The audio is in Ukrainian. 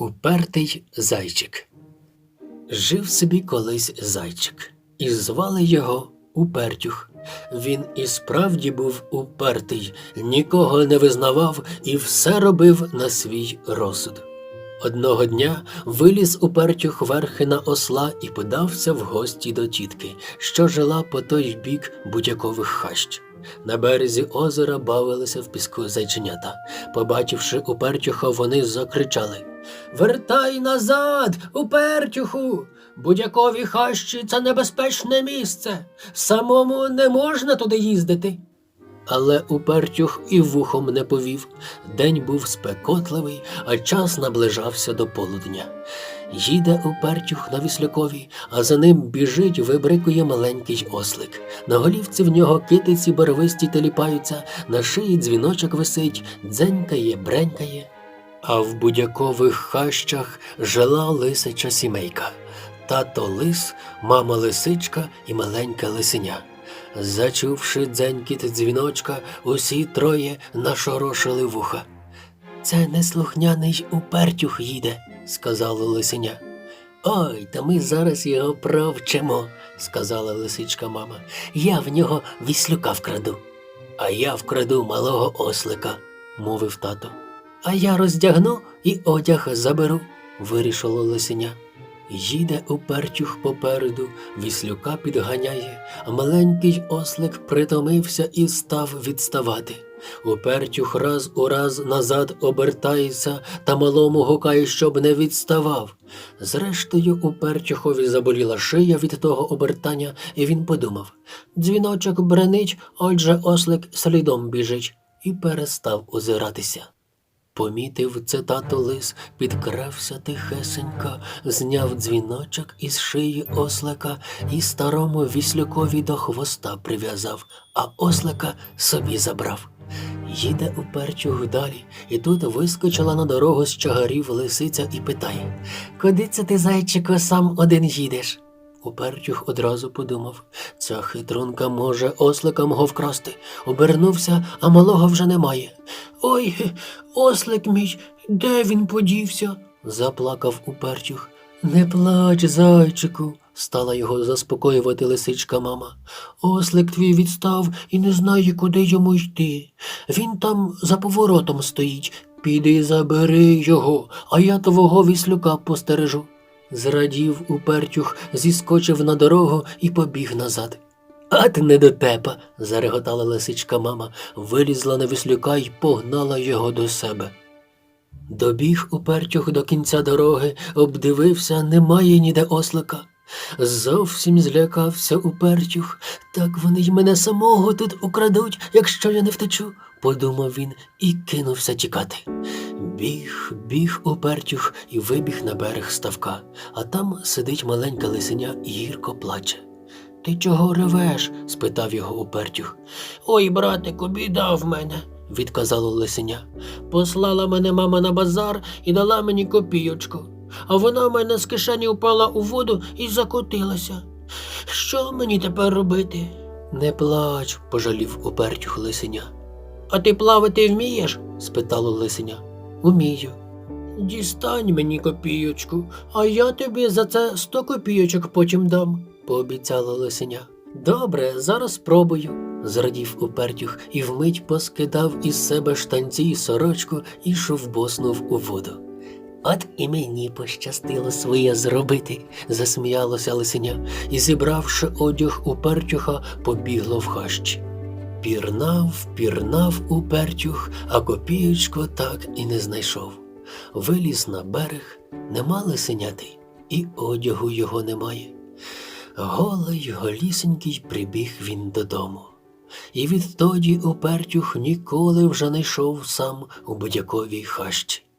Упертий зайчик. Жив собі колись зайчик, і звали його Упертюх. Він і справді був упертий, нікого не визнавав і все робив на свій розсуд. Одного дня виліз Упертюх верхи на осла і подався в гості до тітки, що жила по той бік будякових хащ. На березі озера бавилися в піску зайченята. Побачивши Упертюха, вони закричали Вертай назад, Упертюху! Будякові хащі це небезпечне місце. Самому не можна туди їздити. Але Упертюх і вухом не повів. День був спекотливий, а час наближався до полудня. Їде Упертюх на віслякові, а за ним біжить, вибрикує маленький ослик. На голівці в нього китиці барвисті теліпаються, на шиї дзвіночок висить, дзенькає, бренькає. А в будякових хащах жила лисича сімейка. Тато лис, мама лисичка і маленька лисеня. Зачувши дзенькіт дзвіночка, усі троє нашорошили вуха. Це неслухняний упертюх їде, сказала лисеня. Ой, та ми зараз його провчимо, сказала лисичка мама. Я в нього віслюка вкраду. А я вкраду малого ослика, мовив тато. А я роздягну і одяг заберу, вирішило лисеня. Їде упертюх попереду, віслюка підганяє, а маленький ослик притомився і став відставати. Упертюх раз у раз назад обертається та малому гукає, щоб не відставав. Зрештою, упертюхові заболіла шия від того обертання, і він подумав дзвіночок бренить, отже ослик слідом біжить, і перестав озиратися. Помітив це тато лис, підкрався тихесенько, зняв дзвіночок із шиї ослика і старому віслюкові до хвоста прив'язав, а ослика собі забрав. Їде уперчух далі, і тут вискочила на дорогу з чагарів лисиця і питає Куди це ти, зайчику, сам один їдеш? Упертюх одразу подумав, ця хитрунка може ослика мого вкрасти. Обернувся, а малого вже немає. Ой, ослик мій, де він подівся? заплакав Упертюх. Не плач, зайчику, стала його заспокоювати лисичка мама. Ослик твій відстав і не знає, куди йому йти. Він там за поворотом стоїть. Піди забери його, а я твого віслюка постережу. Зрадів Упертюх, зіскочив на дорогу і побіг назад. От недотепа, зареготала лисичка мама, вилізла на віслюка і погнала його до себе. Добіг Упертюх до кінця дороги, обдивився, немає ніде ослика. Зовсім злякався Упертюх, так вони й мене самого тут украдуть, якщо я не втечу, подумав він і кинувся тікати. Біг, біг Упертюх і вибіг на берег ставка, а там сидить маленька лисеня і гірко плаче. Ти чого ревеш? спитав його Упертюх. Ой, братику, біда в мене, відказало лисеня. Послала мене мама на базар і дала мені копійочку, а вона в мене з кишені впала у воду і закотилася. Що мені тепер робити? Не плач, пожалів Упертюх лисеня. А ти плавати вмієш? спитало лисеня. Умію. Дістань мені копійочку, а я тобі за це сто копійочок потім дам, пообіцяла лисеня. Добре, зараз спробую, зрадів Упертюх і вмить поскидав із себе штанці й сорочку і шовбоснув у воду. От і мені пощастило своє зробити, засміялося лисеня, і, зібравши одяг Упертюха, побігло в хащі. Пірнав, пірнав Упертюх, а копієчку так і не знайшов. Виліз на берег, нема лисенятий, і одягу його немає. Голий, голісенький прибіг він додому. І відтоді Упертюх ніколи вже не йшов сам у будь-яковій хащі.